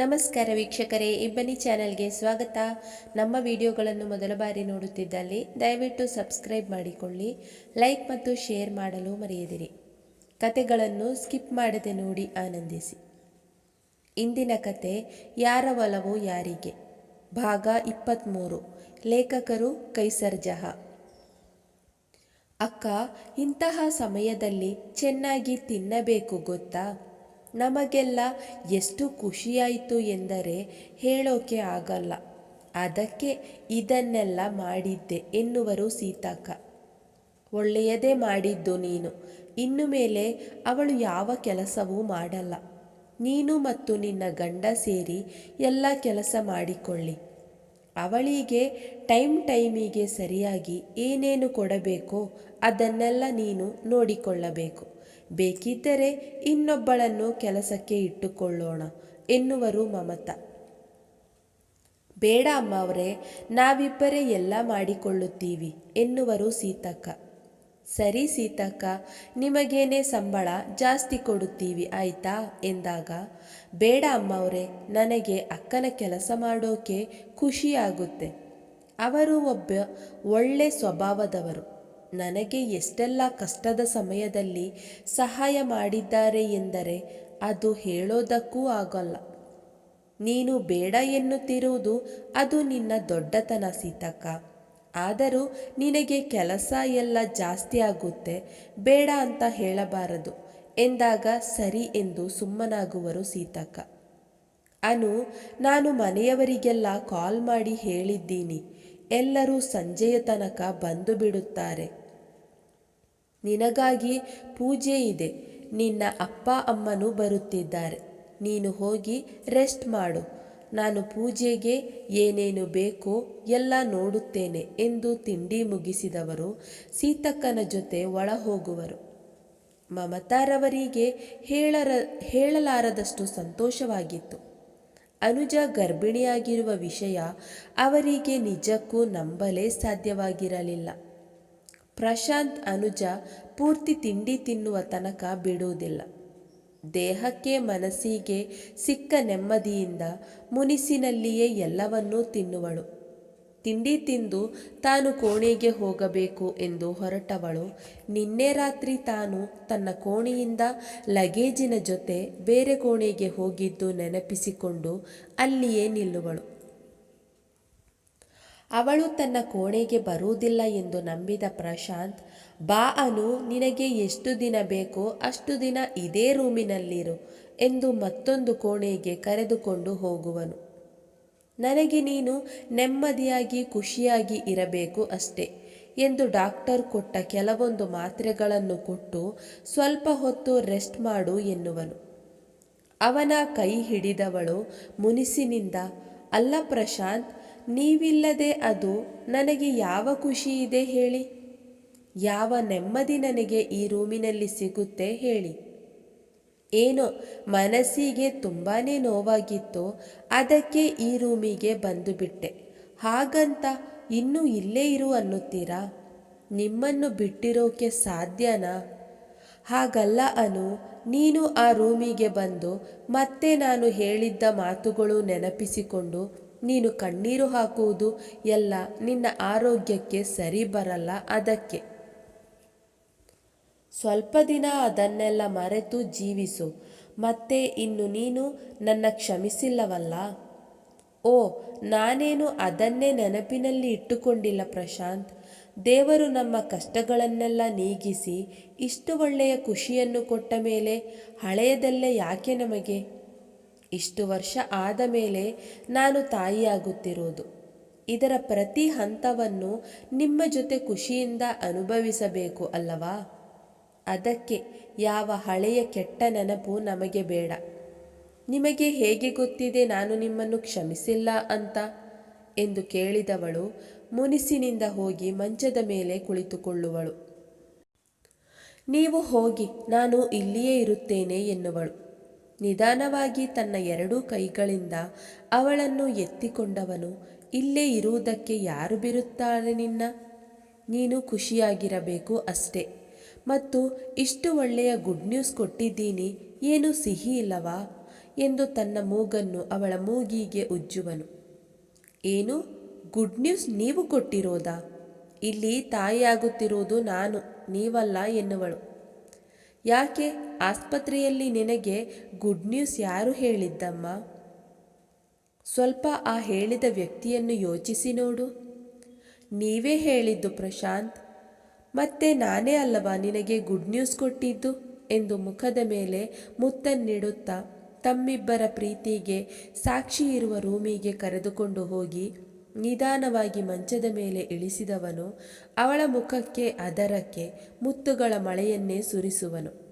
ನಮಸ್ಕಾರ ವೀಕ್ಷಕರೇ, ಇಬ್ಬನಿ ಚಾನೆಲ್ಗೆ ಸ್ವಾಗತ. ನಮ್ಮ ವಿಡಿಯೋಗಳನ್ನು ಮೊದಲ ಬಾರಿ ನೋಡುತ್ತಿದ್ದಲ್ಲಿ ದಯವಿಟ್ಟು ಸಬ್ಸ್ಕ್ರೈಬ್ ಮಾಡಿಕೊಳ್ಳಿ, ಲೈಕ್ ಮತ್ತು ಶೇರ್ ಮಾಡಲು ಮರೆಯದಿರಿ. ಕತೆಗಳನ್ನು ಸ್ಕಿಪ್ ಮಾಡದೆ ನೋಡಿ ಆನಂದಿಸಿ. ಇಂದಿನ ಕತೆ, ಯಾರ ಒಲವು ಯಾರಿಗೆ? ಭಾಗ ಇಪ್ಪತ್ತ್ಮೂರು ಲೇಖಕರು ಕೈಸರ್ ಜಹಾ. ಅಕ್ಕ, ಇಂತಹ ಸಮಯದಲ್ಲಿ ಚೆನ್ನಾಗಿ ತಿನ್ನಬೇಕು ಗೊತ್ತಾ? ನಮಗೆಲ್ಲ ಎಷ್ಟು ಖುಷಿಯಾಯಿತು ಎಂದರೆ ಹೇಳೋಕೆ ಆಗಲ್ಲ. ಅದಕ್ಕೆ ಇದನ್ನೆಲ್ಲ ಮಾಡಿದ್ದೆ ಎನ್ನುವರು ಸೀತಾಕ ಒಳ್ಳೆಯದೇ ಮಾಡಿದ್ದು ನೀನು. ಇನ್ನು ಮೇಲೆ ಅವಳು ಯಾವ ಕೆಲಸವೂ ಮಾಡಲ್ಲ. ನೀನು ಮತ್ತು ನಿನ್ನ ಗಂಡ ಸೇರಿ ಎಲ್ಲ ಕೆಲಸ ಮಾಡಿಕೊಳ್ಳಿ. ಅವಳಿಗೆ ಟೈಮ್ ಟೈಮಿಗೆ ಸರಿಯಾಗಿ ಏನೇನು ಕೊಡಬೇಕೋ ಅದನ್ನೆಲ್ಲ ನೀನು ನೋಡಿಕೊಳ್ಳಬೇಕು. ಬೇಕಿದ್ದರೆ ಇನ್ನೊಬ್ಬಳನ್ನು ಕೆಲಸಕ್ಕೆ ಇಟ್ಟುಕೊಳ್ಳೋಣ ಎನ್ನುವರು ಮಮತಾ. ಬೇಡ ಅಮ್ಮ ಅವರೇ ನಾವಿಬ್ಬರೇ ಎಲ್ಲ ಮಾಡಿಕೊಳ್ಳುತ್ತೀವಿ ಎನ್ನುವರು ಸೀತಕ್ಕ. ಸರಿ ಸೀತಕ್ಕ, ನಿಮಗೇನೆ ಸಂಬಳ ಜಾಸ್ತಿ ಕೊಡುತ್ತೀವಿ ಆಯ್ತಾ ಎಂದಾಗ, ಬೇಡ ಅಮ್ಮ ಅವರೇ ನನಗೆ ಅಕ್ಕನ ಕೆಲಸ ಮಾಡೋಕೆ ಖುಷಿಯಾಗುತ್ತೆ. ಅವರು ಒಬ್ಬ ಒಳ್ಳೆ ಸ್ವಭಾವದವರು. ನನಗೆ ಎಷ್ಟೆಲ್ಲ ಕಷ್ಟದ ಸಮಯದಲ್ಲಿ ಸಹಾಯ ಮಾಡಿದ್ದಾರೆ ಎಂದರೆ ಅದು ಹೇಳೋದಕ್ಕೂ ಆಗಲ್ಲ. ನೀನು ಬೇಡ ಎನ್ನುತ್ತಿರುವುದು ಅದು ನಿನ್ನ ದೊಡ್ಡತನ ಸೀತಕ್ಕ. ಆದರೂ ನಿನಗೆ ಕೆಲಸ ಎಲ್ಲ ಜಾಸ್ತಿ ಆಗುತ್ತೆ, ಬೇಡ ಅಂತ ಹೇಳಬಾರದು ಎಂದಾಗ ಸರಿ ಎಂದು ಸುಮ್ಮನಾಗುವರು ಸೀತಕ್ಕ. ಅನು, ನಾನು ಮನೆಯವರಿಗೆಲ್ಲ ಕಾಲ್ ಮಾಡಿ ಹೇಳಿದ್ದೀನಿ ಎಲ್ಲರೂ ಸಂಜೆಯ ತನಕ ಬಂದು ಬಿಡುತ್ತಾರೆ. ನಿನಗಾಗಿ ಪೂಜೆ ಇದೆ. ನಿನ್ನ ಅಪ್ಪ ಅಮ್ಮನೂ ಬರುತ್ತಿದ್ದಾರೆ. ನೀನು ಹೋಗಿ ರೆಸ್ಟ್ ಮಾಡು. ನಾನು ಪೂಜೆಗೆ ಏನೇನು ಬೇಕೋ ಎಲ್ಲ ನೋಡುತ್ತೇನೆ ಎಂದು ತಿಂಡಿ ಮುಗಿಸಿದವರು ಸೀತಕ್ಕನ ಜೊತೆ ಒಳ ಹೋಗುವರು ಮಮತಾರವರಿಗೆ ಹೇಳರ ಹೇಳಲಾರದಷ್ಟು ಸಂತೋಷವಾಗಿತ್ತು. ಅನುಜ ಗರ್ಭಿಣಿಯಾಗಿರುವ ವಿಷಯ ಅವರಿಗೆ ನಿಜಕ್ಕೂ ನಂಬಲೇ ಸಾಧ್ಯವಾಗಿರಲಿಲ್ಲ. ಪ್ರಶಾಂತ್ ಅನುಜ ಪೂರ್ತಿ ತಿಂಡಿ ತಿನ್ನುವ ತನಕ ಬಿಡುವುದಿಲ್ಲ. ದೇಹಕ್ಕೆ ಮನಸ್ಸಿಗೆ ಸಿಕ್ಕ ನೆಮ್ಮದಿಯಿಂದ ಮುನಿಸಿನಲ್ಲಿಯೇ ಎಲ್ಲವನ್ನೂ ತಿನ್ನುವಳು. ತಿಂಡಿ ತಿಂದು ತಾನು ಕೋಣೆಗೆ ಹೋಗಬೇಕು ಎಂದು ಹೊರಟವಳು. ನಿನ್ನೆ ರಾತ್ರಿ ತಾನು ತನ್ನ ಕೋಣೆಯಿಂದ ಲಗೇಜಿನ ಜೊತೆ ಬೇರೆ ಕೋಣೆಗೆ ಹೋಗಿದ್ದು ನೆನಪಿಸಿಕೊಂಡು ಅಲ್ಲಿಯೇ ನಿಲ್ಲುವಳು. ಅವಳು ತನ್ನ ಕೋಣೆಗೆ ಬರುವುದಿಲ್ಲ ಎಂದು ನಂಬಿದ ಪ್ರಶಾಂತ್, ಬಾ ಅನು, ನಿನಗೆ ಎಷ್ಟು ದಿನ ಬೇಕೋ ಅಷ್ಟು ದಿನ ಇದೇ ರೂಮಿನಲ್ಲಿರು ಎಂದು ಮತ್ತೊಂದು ಕೋಣೆಗೆ ಕರೆದುಕೊಂಡು ಹೋಗುವನು. ನನಗೆ ನೀನು ನೆಮ್ಮದಿಯಾಗಿ ಖುಷಿಯಾಗಿ ಇರಬೇಕು ಅಷ್ಟೆ ಎಂದು ಡಾಕ್ಟರ್ ಕೊಟ್ಟ ಕೆಲವೊಂದು ಮಾತ್ರೆಗಳನ್ನು ಕೊಟ್ಟು ಸ್ವಲ್ಪ ಹೊತ್ತು ರೆಸ್ಟ್ ಮಾಡು ಎನ್ನುವನು. ಅವನ ಕೈ ಹಿಡಿದವಳು ಮುನಿಸಿನಿಂದ, ಅಲ್ಲ ಪ್ರಶಾಂತ್, ನೀವಿಲ್ಲದೆ ಅದು ನನಗೆ ಯಾವ ಖುಷಿ ಇದೆ ಹೇಳಿ? ಯಾವ ನೆಮ್ಮದಿ ನನಗೆ ಈ ರೂಮಿನಲ್ಲಿ ಸಿಗುತ್ತೆ ಹೇಳಿ. ಏನೋ ಮನಸ್ಸಿಗೆ ತುಂಬಾ ನೋವಾಗಿತ್ತು ಅದಕ್ಕೆ ಈ ರೂಮಿಗೆ ಬಂದು ಬಿಟ್ಟೆ. ಹಾಗಂತ ಇನ್ನೂ ಇಲ್ಲೇ ಇರು ಅನ್ನುತ್ತೀರಾ? ನಿಮ್ಮನ್ನು ಬಿಟ್ಟಿರೋಕೆ ಸಾಧ್ಯನಾ? ಹಾಗಲ್ಲ ಅನು, ನೀನು ಆ ರೂಮಿಗೆ ಬಂದು ಮತ್ತೆ ನಾನು ಹೇಳಿದ್ದ ಮಾತುಗಳು ನೆನಪಿಸಿಕೊಂಡು ನೀನು ಕಣ್ಣೀರು ಹಾಕುವುದು ಎಲ್ಲ ನಿನ್ನ ಆರೋಗ್ಯಕ್ಕೆ ಸರಿ ಬರಲ್ಲ ಅದಕ್ಕೆ. ಸ್ವಲ್ಪ ದಿನ ಅದನ್ನೆಲ್ಲ ಮರೆತು ಜೀವಿಸು. ಮತ್ತೆ ಇನ್ನು ನೀನು ನನ್ನ ಕ್ಷಮಿಸಿಲ್ಲವಲ್ಲ? ಓ, ನಾನೇನು ಅದನ್ನೇ ನೆನಪಿನಲ್ಲಿ ಇಟ್ಟುಕೊಂಡಿಲ್ಲ ಪ್ರಶಾಂತ್? ದೇವರು ನಮ್ಮ ಕಷ್ಟಗಳನ್ನೆಲ್ಲ ನೀಗಿಸಿ ಇಷ್ಟು ಒಳ್ಳೆಯ ಖುಷಿಯನ್ನು ಕೊಟ್ಟ ಮೇಲೆ ಹಳೆಯದಲ್ಲೇ ಯಾಕೆ ನಮಗೆ? ಇಷ್ಟು ವರ್ಷ ಆದ ಮೇಲೆ ನಾನು ತಾಯಿಯಾಗುತ್ತಿರುವುದು. ಇದರ ಪ್ರತಿ ಹಂತವನ್ನು ನಿಮ್ಮ ಜೊತೆ ಖುಷಿಯಿಂದ ಅನುಭವಿಸಬೇಕು ಅಲ್ಲವಾ? ಅದಕ್ಕೆ ಯಾವ ಹಳೆಯ ಕೆಟ್ಟ ನೆನಪು ನಮಗೆ ಬೇಡ. ನಿಮಗೆ ಹೇಗೆ ಗೊತ್ತಿದೆ ನಾನು ನಿಮ್ಮನ್ನು ಕ್ಷಮಿಸಿಲ್ಲ ಅಂತ? ಎಂದು ಕೇಳಿದವಳು ಮುನಿಸಿನಿಂದ ಹೋಗಿ ಮಂಚದ ಮೇಲೆ ಕುಳಿತುಕೊಳ್ಳುವಳು. ನೀವು ಹೋಗಿ, ನಾನು ಇಲ್ಲಿಯೇ ಇರುತ್ತೇನೆ ಎನ್ನುವಳು. ನಿಧಾನವಾಗಿ ತನ್ನ ಎರಡೂ ಕೈಗಳಿಂದ ಅವಳನ್ನು ಎತ್ತಿಕೊಂಡವನು, ಇಲ್ಲೇ ಇರುವುದಕ್ಕೆ ಯಾರು ಬಿರುತ್ತಾರೆ ನಿನ್ನ? ನೀನು ಖುಷಿಯಾಗಿರಬೇಕು ಅಷ್ಟೇ. ಮತ್ತು ಇಷ್ಟು ಒಳ್ಳೆಯ ಗುಡ್ ನ್ಯೂಸ್ ಕೊಟ್ಟಿದ್ದೀನಿ, ಏನು ಸಿಹಿ ಇಲ್ಲವಾ? ಎಂದು ತನ್ನ ಮೂಗನ್ನು ಅವಳ ಮೂಗಿಗೆ ಉಜ್ಜುವನು. ಏನು? ಗುಡ್ ನ್ಯೂಸ್ ನೀವು ಕೊಟ್ಟಿರೋದಾ? ಇಲ್ಲಿ ತಾಯಿಯಾಗುತ್ತಿರುವುದು ನಾನು, ನೀವಲ್ಲ ಎನ್ನುವಳು. ಯಾಕೆ? ಆಸ್ಪತ್ರೆಯಲ್ಲಿ ನಿನಗೆ ಗುಡ್ ನ್ಯೂಸ್ ಯಾರು ಹೇಳಿದ್ದಮ್ಮ? ಸ್ವಲ್ಪ ಆ ಹೇಳಿದ ವ್ಯಕ್ತಿಯನ್ನು ಯೋಚಿಸಿ ನೋಡು. ನೀವೇ ಹೇಳಿದ್ದು ಪ್ರಶಾಂತ್. ಮತ್ತೆ ನಾನೇ ಅಲ್ಲವಾ ನಿನಗೆ ಗುಡ್ ನ್ಯೂಸ್ ಕೊಟ್ಟಿದ್ದು? ಎಂದು ಮುಖದ ಮೇಲೆ ಮುತ್ತನ್ನಿಡುತ್ತಾ ತಮ್ಮಿಬ್ಬರ ಪ್ರೀತಿಗೆ ಸಾಕ್ಷಿ ಇರುವ ರೂಮಿಗೆ ಕರೆದುಕೊಂಡು ಹೋಗಿ ನಿಧಾನವಾಗಿ ಮಂಚದ ಮೇಲೆ ಇಳಿಸಿದವನು ಅವಳ ಮುಖಕ್ಕೆ ಅದರಕ್ಕೆ ಮುತ್ತುಗಳ ಮಳೆಯನ್ನೇ ಸುರಿಸುವನು.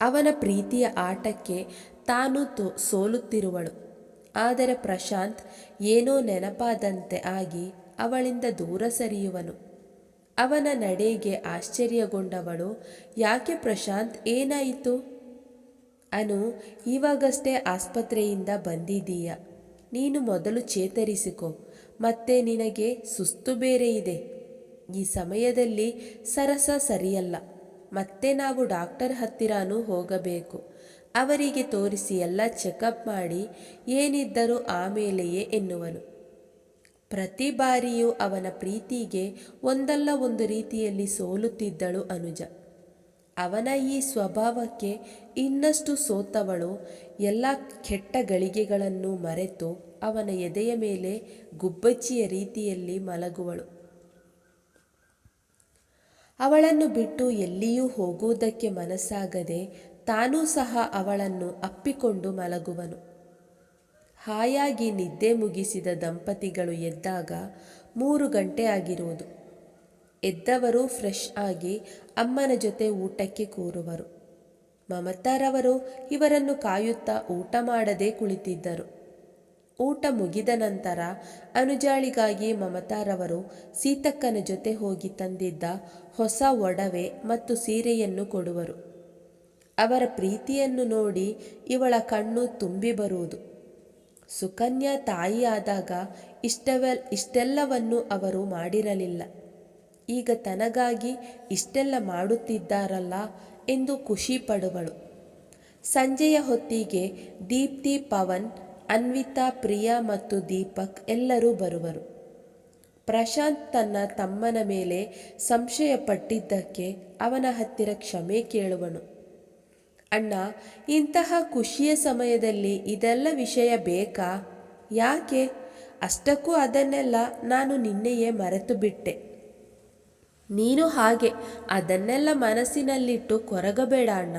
ಅವನ ಪ್ರೀತಿಯ ಆಟಕ್ಕೆ ತಾನು ತೋ ಸೋಲುತ್ತಿರುವಳು. ಆದರೆ ಪ್ರಶಾಂತ್ ಏನೋ ನೆನಪಾದಂತೆ ಆಗಿ ಅವಳಿಂದ ದೂರ ಸರಿಯುವನು. ಅವನ ನಡೆಗೆ ಆಶ್ಚರ್ಯಗೊಂಡವಳು, ಯಾಕೆ ಪ್ರಶಾಂತ್, ಏನಾಯಿತು? ಅನು ಇವಾಗಷ್ಟೇ ಆಸ್ಪತ್ರೆಯಿಂದ ಬಂದಿದ್ದೀಯ. ನೀನು ಮೊದಲು ಚೇತರಿಸಿಕೊ. ಮತ್ತೆ ನಿನಗೆ ಸುಸ್ತು ಬೇರೆ ಇದೆ. ಈ ಸಮಯದಲ್ಲಿ ಸರಸ ಸರಿಯಲ್ಲ. ಮತ್ತೆ ನಾವು ಡಾಕ್ಟರ್ ಹತ್ತಿರನೂ ಹೋಗಬೇಕು. ಅವರಿಗೆ ತೋರಿಸಿ ಎಲ್ಲ ಚೆಕಪ್ ಮಾಡಿ, ಏನಿದ್ದರೂ ಆಮೇಲೆಯೇ ಎನ್ನುವನು. ಪ್ರತಿ ಬಾರಿಯೂ ಅವನ ಪ್ರೀತಿಗೆ ಒಂದಲ್ಲ ಒಂದು ರೀತಿಯಲ್ಲಿ ಸೋಲುತ್ತಿದ್ದಳು ಅನುಜ. ಅವನ ಈ ಸ್ವಭಾವಕ್ಕೆ ಇನ್ನಷ್ಟು ಸೋತವಳು. ಎಲ್ಲ ಕೆಟ್ಟ ಗಳಿಗೆಗಳನ್ನು ಮರೆತು ಅವನ ಎದೆಯ ಮೇಲೆ ಗುಬ್ಬಚ್ಚಿಯ ರೀತಿಯಲ್ಲಿ ಮಲಗುವಳು. ಅವಳನ್ನು ಬಿಟ್ಟು ಎಲ್ಲಿಯೂ ಹೋಗುವುದಕ್ಕೆ ಮನಸ್ಸಾಗದೆ ತಾನೂ ಸಹ ಅವಳನ್ನು ಅಪ್ಪಿಕೊಂಡು ಮಲಗುವನು. ಹಾಯಾಗಿ ನಿದ್ದೆ ಮುಗಿಸಿದ ದಂಪತಿಗಳು ಎದ್ದಾಗ ಮೂರು ಗಂಟೆ ಆಗಿರುವುದು ಎದ್ದವರು ಫ್ರೆಶ್ ಆಗಿ ಅಮ್ಮನ ಜೊತೆ ಊಟಕ್ಕೆ ಕೂರುವರು. ಮಮತಾರವರು ಇವರನ್ನು ಕಾಯುತ್ತಾ ಊಟ ಮಾಡದೇ ಕುಳಿತಿದ್ದರು. ಊಟ ಮುಗಿದ ನಂತರ ಅನುಜಾಳಿಗಾಗಿ ಮಮತಾರವರು ಸೀತಕ್ಕನ ಜೊತೆ ಹೋಗಿ ತಂದಿದ್ದ ಹೊಸ ಒಡವೆ ಮತ್ತು ಸೀರೆಯನ್ನು ಕೊಡುವರು. ಅವರ ಪ್ರೀತಿಯನ್ನು ನೋಡಿ ಇವಳ ಕಣ್ಣು ತುಂಬಿ ಬರುವುದು. ಸುಕನ್ಯಾ ತಾಯಿಯಾದಾಗ ಇಷ್ಟವೆಲ್, ಇಷ್ಟೆಲ್ಲವನ್ನು ಅವರು ಮಾಡಿರಲಿಲ್ಲ. ಈಗ ತನಗಾಗಿ ಇಷ್ಟೆಲ್ಲ ಮಾಡುತ್ತಿದ್ದಾರಲ್ಲ ಎಂದು ಖುಷಿ ಪಡುವಳು. ಸಂಜೆಯ ಹೊತ್ತಿಗೆ ದೀಪ್ತಿ, ಪವನ್, ಅನ್ವಿತಾ, ಪ್ರಿಯಾ ಮತ್ತು ದೀಪಕ್ ಎಲ್ಲರೂ ಬರುವರು. ಪ್ರಶಾಂತ್ ತನ್ನ ತಮ್ಮನ ಮೇಲೆ ಸಂಶಯ ಪಟ್ಟಿದ್ದಕ್ಕೆ ಅವನ ಹತ್ತಿರ ಕ್ಷಮೆ ಕೇಳುವನು. ಅಣ್ಣ, ಇಂತಹ ಖುಷಿಯ ಸಮಯದಲ್ಲಿ ಇದೆಲ್ಲ ವಿಷಯ ಬೇಕಾ? ಯಾಕೆ? ಅಷ್ಟಕ್ಕೂ ಅದನ್ನೆಲ್ಲ ನಾನು ನಿನ್ನೆಯೇ ಮರೆತು ಬಿಟ್ಟೆ. ನೀನು ಹಾಗೆ. ಅದನ್ನೆಲ್ಲ ಮನಸ್ಸಿನಲ್ಲಿಟ್ಟು ಕೊರಗಬೇಡ ಅಣ್ಣ.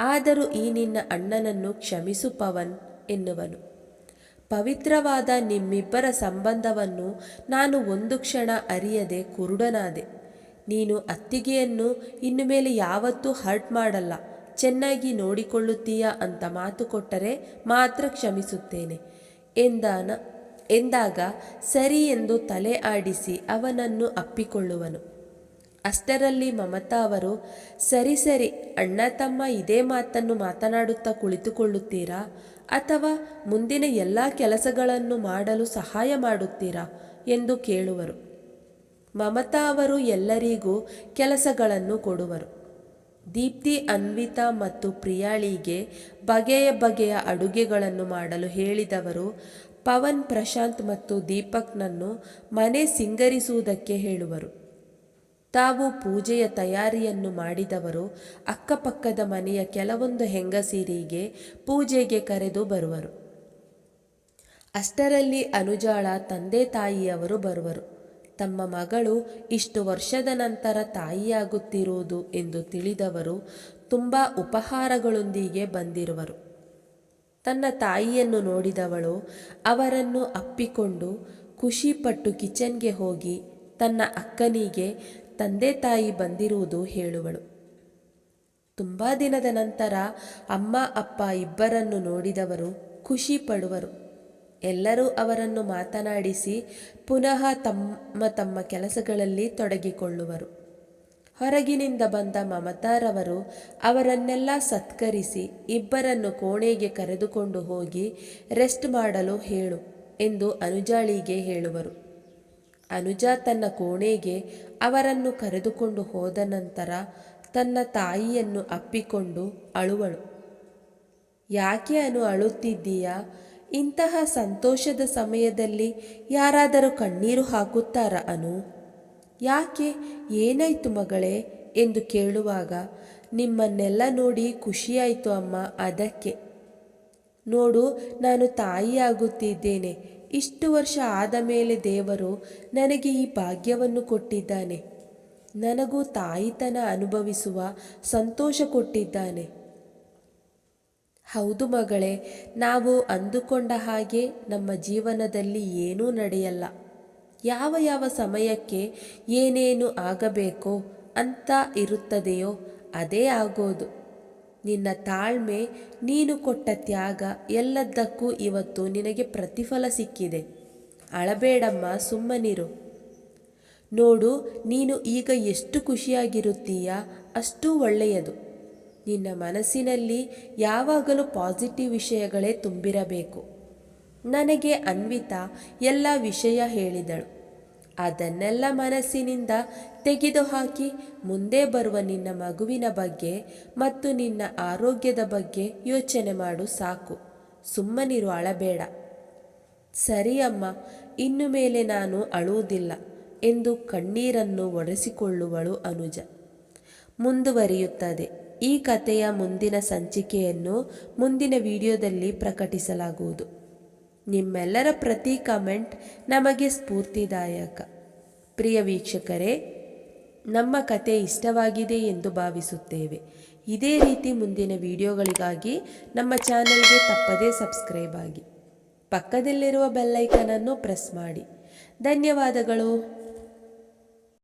ಆದರೂ ಈ ನಿನ್ನ ಅಣ್ಣನನ್ನು ಕ್ಷಮಿಸು ಪವನ್, ಎನ್ನುವನು. ಪವಿತ್ರವಾದ ನಿಮ್ಮಿಬ್ಬರ ಸಂಬಂಧವನ್ನು ನಾನು ಒಂದು ಕ್ಷಣ ಅರಿಯದೆ ಕುರುಡನಾದೆ. ನೀನು ಅತ್ತಿಗೆಯನ್ನು ಇನ್ನು ಮೇಲೆ ಯಾವತ್ತೂ ಹರ್ಟ್ ಮಾಡಲ್ಲ. ಚೆನ್ನಾಗಿ ನೋಡಿಕೊಳ್ಳುತ್ತೀಯ ಅಂತ ಮಾತು ಕೊಟ್ಟರೆ ಮಾತ್ರ ಕ್ಷಮಿಸುತ್ತೇನೆ. ಎಂದಾನ, ಎಂದಾಗ ಸರಿ ಎಂದು ತಲೆ ಆಡಿಸಿ ಅವನನ್ನು ಅಪ್ಪಿಕೊಳ್ಳುವನು. ಅಷ್ಟರಲ್ಲಿ ಮಮತಾ ಅವರು, ಸರಿ ಸರಿ, ಅಣ್ಣ ತಮ್ಮ ಇದೇ ಮಾತನ್ನು ಮಾತನಾಡುತ್ತಾ ಕುಳಿತುಕೊಳ್ಳುತ್ತೀರಾ? ಅಥವಾ ಮುಂದಿನ ಎಲ್ಲ ಕೆಲಸಗಳನ್ನು ಮಾಡಲು ಸಹಾಯ ಮಾಡುತ್ತೀರಾ? ಎಂದು ಕೇಳುವರು. ಮಮತಾ ಅವರು ಎಲ್ಲರಿಗೂ ಕೆಲಸಗಳನ್ನು ಕೊಡುವರು. ದೀಪ್ತಿ, ಅನ್ವಿತಾ ಮತ್ತು ಪ್ರಿಯಾಳಿಗೆ ಬಗೆಯ ಬಗೆಯ ಅಡುಗೆಗಳನ್ನು ಮಾಡಲು ಹೇಳಿದವರು, ಪವನ್, ಪ್ರಶಾಂತ್ ಮತ್ತು ದೀಪಕ್ನನ್ನು ಮನೆ ಸಿಂಗರಿಸುವುದಕ್ಕೆ ಹೇಳುವರು. ತಾವು ಪೂಜೆಯ ತಯಾರಿಯನ್ನು ಮಾಡಿದವರು, ಅಕ್ಕಪಕ್ಕದ ಮನೆಯ ಕೆಲವೊಂದು ಹೆಂಗಸೀರಿಗೆ ಪೂಜೆಗೆ ಕರೆದು ಬರುವರು. ಅಷ್ಟರಲ್ಲಿ ಅನುಜಾಳ, ತಂದೆ ತಾಯಿಯವರು ಬರುವರು. ತಮ್ಮ ಮಗಳು ಇಷ್ಟು ವರ್ಷದ ನಂತರ ತಾಯಿಯಾಗುತ್ತಿರುವುದು ಎಂದು ತಿಳಿದವರು ತುಂಬ ಉಪಹಾರಗಳೊಂದಿಗೆ ಬಂದಿರುವರು. ತನ್ನ ತಾಯಿಯನ್ನು ನೋಡಿದವಳು ಅವರನ್ನು ಅಪ್ಪಿಕೊಂಡು ಖುಷಿಪಟ್ಟು ಕಿಚನ್ಗೆ ಹೋಗಿ ತನ್ನ ಅಕ್ಕನಿಗೆ ತಂದೆ ತಾಯಿ ಬಂದಿರುವುದು ಹೇಳುವಳು. ತುಂಬ ದಿನದ ನಂತರ ಅಮ್ಮ ಅಪ್ಪ ಇಬ್ಬರನ್ನು ನೋಡಿದವರು ಖುಷಿ ಪಡುವರು. ಎಲ್ಲರೂ ಅವರನ್ನು ಮಾತನಾಡಿಸಿ ಪುನಃ ತಮ್ಮ ತಮ್ಮ ಕೆಲಸಗಳಲ್ಲಿ ತೊಡಗಿಕೊಳ್ಳುವರು. ಹೊರಗಿನಿಂದ ಬಂದ ಮಮತಾರವರು ಅವರನ್ನೆಲ್ಲ ಸತ್ಕರಿಸಿ ಇಬ್ಬರನ್ನು ಕೋಣೆಗೆ ಕರೆದುಕೊಂಡು ಹೋಗಿ ರೆಸ್ಟ್ ಮಾಡಲು ಹೇಳು ಎಂದು ಅನುಜಾಳಿಗೆ ಹೇಳುವರು. ಅನುಜಾ ತನ್ನ ಕೋಣೆಗೆ ಅವರನ್ನು ಕರೆದುಕೊಂಡು ಹೋದ ನಂತರ ತನ್ನ ತಾಯಿಯನ್ನು ಅಪ್ಪಿಕೊಂಡು ಅಳುವಳು. ಯಾಕೆ ಅನು ಅಳುತ್ತಿದ್ದೀಯಾ? ಇಂತಹ ಸಂತೋಷದ ಸಮಯದಲ್ಲಿ ಯಾರಾದರೂ ಕಣ್ಣೀರು ಹಾಕುತ್ತಾರ ಅನು? ಯಾಕೆ ಏನಾಯ್ತು ಮಗಳೇ? ಎಂದು ಕೇಳುವಾಗ, ನಿಮ್ಮನ್ನೆಲ್ಲ ನೋಡಿ ಖುಷಿಯಾಯಿತು ಅಮ್ಮ, ಅದಕ್ಕೆ. ನೋಡು, ನಾನು ತಾಯಿಯಾಗುತ್ತಿದ್ದೇನೆ. ಇಷ್ಟು ವರ್ಷ ಆದ ಮೇಲೆ ದೇವರು ನನಗೆ ಈ ಭಾಗ್ಯವನ್ನು ಕೊಟ್ಟಿದ್ದಾನೆ. ನನಗೂ ತಾಯಿತನ ಅನುಭವಿಸುವ ಸಂತೋಷ ಕೊಟ್ಟಿದ್ದಾನೆ. ಹೌದು ಮಗಳೇ, ನಾವು ಅಂದುಕೊಂಡ ಹಾಗೆ ನಮ್ಮ ಜೀವನದಲ್ಲಿ ಏನೂ ನಡೆಯಲ್ಲ. ಯಾವ ಯಾವ ಸಮಯಕ್ಕೆ ಏನೇನು ಆಗಬೇಕೋ ಅಂತ ಇರುತ್ತದೆಯೋ ಅದೇ ಆಗೋದು. ನಿನ್ನ ತಾಳ್ಮೆ, ನೀನು ಕೊಟ್ಟ ತ್ಯಾಗ ಎಲ್ಲದಕ್ಕೂ ಇವತ್ತು ನಿನಗೆ ಪ್ರತಿಫಲ ಸಿಕ್ಕಿದೆ. ಅಳಬೇಡಮ್ಮ, ಸುಮ್ಮನಿರು. ನೋಡು, ನೀನು ಈಗ ಎಷ್ಟು ಖುಷಿಯಾಗಿರುತ್ತೀಯಾ ಅಷ್ಟೂ ಒಳ್ಳೆಯದು. ನಿನ್ನ ಮನಸ್ಸಿನಲ್ಲಿ ಯಾವಾಗಲೂ ಪಾಸಿಟಿವ್ ವಿಷಯಗಳೇ ತುಂಬಿರಬೇಕು. ನನಗೆ ಅನ್ವಿತಾ ಎಲ್ಲ ವಿಷಯ ಹೇಳಿದಳು. ಅದನ್ನೆಲ್ಲ ಮನಸ್ಸಿನಿಂದ ತೆಗೆದುಹಾಕಿ ಮುಂದೆ ಬರುವ ನಿನ್ನ ಮಗುವಿನ ಬಗ್ಗೆ ಮತ್ತು ನಿನ್ನ ಆರೋಗ್ಯದ ಬಗ್ಗೆ ಯೋಚನೆ ಮಾಡು ಸಾಕು. ಸುಮ್ಮನಿರು ಅಳಬೇಡ. ಸರಿ ಅಮ್ಮ, ಇನ್ನು ಮೇಲೆ ನಾನು ಅಳುವುದಿಲ್ಲ ಎಂದು ಕಣ್ಣೀರನ್ನು ಒಡೆಸಿಕೊಳ್ಳುವಳು ಅನುಜ. ಮುಂದುವರಿಯುತ್ತದೆ. ಈ ಕಥೆಯ ಮುಂದಿನ ಸಂಚಿಕೆಯನ್ನು ಮುಂದಿನ ವಿಡಿಯೋದಲ್ಲಿ ಪ್ರಕಟಿಸಲಾಗುವುದು. ನಿಮ್ಮೆಲ್ಲರ ಪ್ರತಿ ಕಮೆಂಟ್ ನಮಗೆ ಸ್ಫೂರ್ತಿದಾಯಕ. ಪ್ರಿಯ ವೀಕ್ಷಕರೇ, ನಮ್ಮ ಕತೆ ಇಷ್ಟವಾಗಿದೆ ಎಂದು ಭಾವಿಸುತ್ತೇವೆ. ಇದೇ ರೀತಿ ಮುಂದಿನ ವಿಡಿಯೋಗಳಿಗಾಗಿ ನಮ್ಮ ಚಾನಲ್ಗೆ ತಪ್ಪದೇ ಸಬ್ಸ್ಕ್ರೈಬ್ ಆಗಿ. ಪಕ್ಕದಲ್ಲಿರುವ ಬೆಲ್ಲೈಕನನ್ನು ಪ್ರೆಸ್ ಮಾಡಿ. ಧನ್ಯವಾದಗಳು.